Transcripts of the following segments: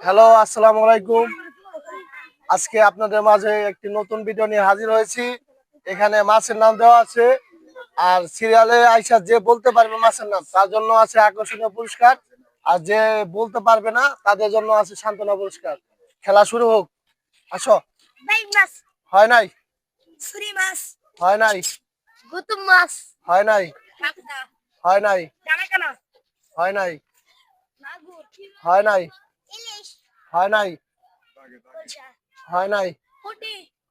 Hello আসসালামু আলাইকুম। আজকে আপনাদের মাঝে একটি নতুন ভিডিও নিয়ে হাজির হয়েছি। এখানে মাছের নাম দেওয়া আছে। আর সিরিয়ালে আইসা যে বলতে পারবে মাছের নাম তার জন্য আছে আকর্ষণীয় পুরস্কার। আর যে বলতে পারবে না তাদের জন্য আছে সান্ত্বনা পুরস্কার। খেলা শুরু হোক। আসো। হয় নাই? মাছ। হয় নাই? মাছ। হয় নাই? হয় নাই? হয় নাই? হয় নাই? হয় নাই হয় নাই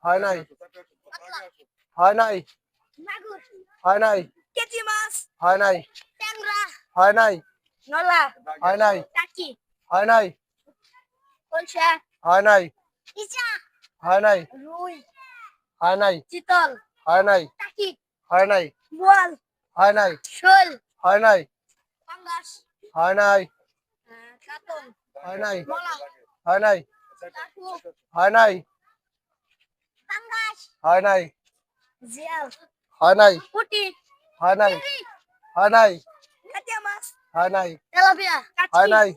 হয় নাই হয় নাই হয় নাই কেজি মাছ হয় নাই ট্যাংরা হয় নাই নলা হয় নাই টাকি হয় নাই কলসা হয় নাই ইচা হয় নাই রুই হয় নাই চিতল হয় নাই টাকি হয় নাই বোয়াল হয় নাই শোল হয় নাই পাঙ্গাস হয় নাই কাতল হয় নাই মলা হয় নাই হয় নাই হয় নাই হয় নাই হয় নাই হয় নাই হয় নাই হয় নাই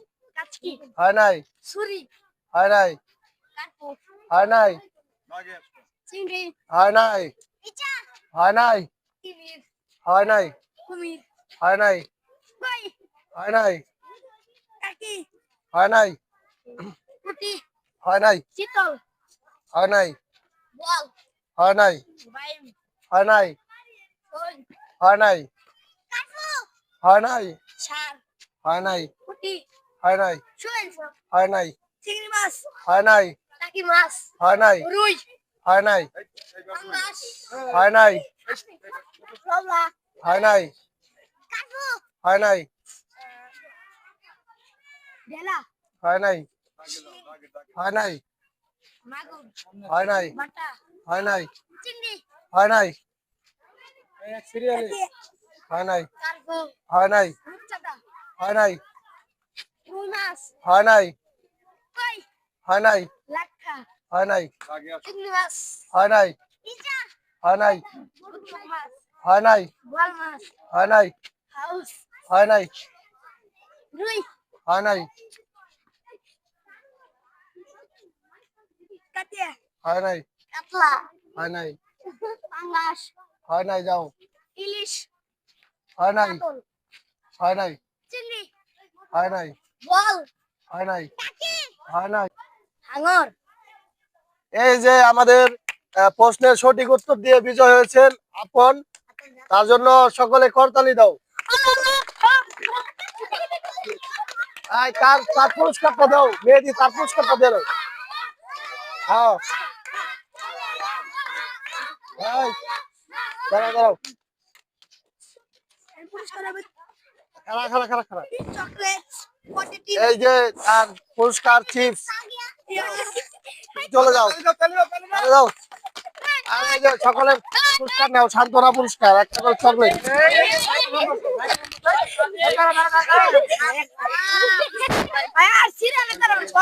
হয় নাই হয় নাই হয় নাই হয় নাই হয় নাই হয় নাই হয় নাই হয় নাই হয় নাই পুঁটি হয় নাই চিতল হয় নাই বল হয় নাই হয় নাই হয় নাই হয় নাই হয় নাই হয় নাই হয় নাই চিংড়ি মাছ হয় নাই টাকি মাছ হয় নাই রুই হয় নাই হয় নাই হয় নাই হয় নাই হয় নাই হয় নাই মাগুর হয় নাই বাটা হয় নাই চিংড়ি হয় নাই কাকি হয় নাই কার্পু হয় নাই রূপচাঁদা হয় নাই রুই মাছ হয় নাই কই হয় নাই লাক্ষা হয় নাই চিংড়ি মাছ হয় নাই ইচা হয় নাই গুতুম মাছ হয় নাই বোয়াল মাছ হয় নাই হাউস হয় নাই রুই হয় নাই হয় নাই? কাতলা হয় নাই? পাঙ্গাস। হয় নাই যাও। ইলিশ। হয় নাই? হয় নাই? চিংড়ি। হয় নাই? বল। হয় নাই? হয় নাই? হাঙর। এই যে আমাদের প্রশ্নের সঠিক উত্তর দিয়ে বিজয় হয়েছেন আপন। তার জন্য সকলে করতালি দাও। তার তার পুরস্কারটা দাও। মেয়েদি তার পুরস্কারটা দাও। হ্যাঁ। দাঁড়াও দাঁড়াও। পটেটি এই যে তার পুরস্কার চিপস চলে যাও। চলে যাও। আর এই যে সকলে পুরস্কার নাও সান্ত্বনা পুরস্কার একটা করে চকলেট। আর সিরিয়ালে কারণ সব খাড়া খাড়া খাড়া খাড়া খাড়া এই দাঁড়াও দাঁড়াও এই দাঁড়াও দাঁড়াও এই এসে যাও এই এই কারা নিচ্ছ এই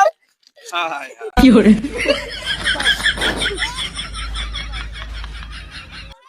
দাঁড়াও, দাঁড়াও।